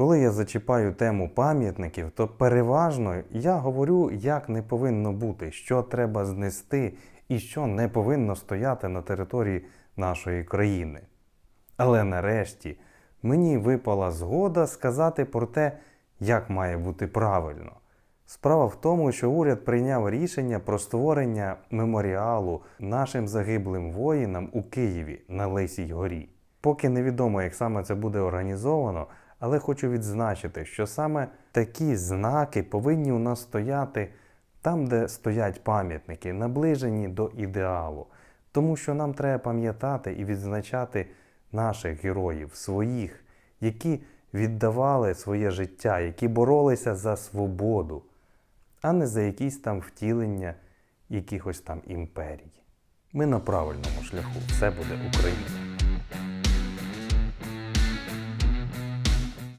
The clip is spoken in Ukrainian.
Коли я зачіпаю тему пам'ятників, то переважно я говорю, як не повинно бути, що треба знести і що не повинно стояти на території нашої країни. Але нарешті мені випала згода сказати про те, як має бути правильно. Справа в тому, що уряд прийняв рішення про створення меморіалу нашим загиблим воїнам у Києві на Лисій горі. Поки невідомо, як саме це буде організовано, але хочу відзначити, що саме такі знаки повинні у нас стояти там, де стоять пам'ятники, наближені до ідеалу. Тому що нам треба пам'ятати і відзначати наших героїв, своїх, які віддавали своє життя, які боролися за свободу, а не за якісь там втілення якихось там імперій. Ми на правильному шляху. Все буде Україна.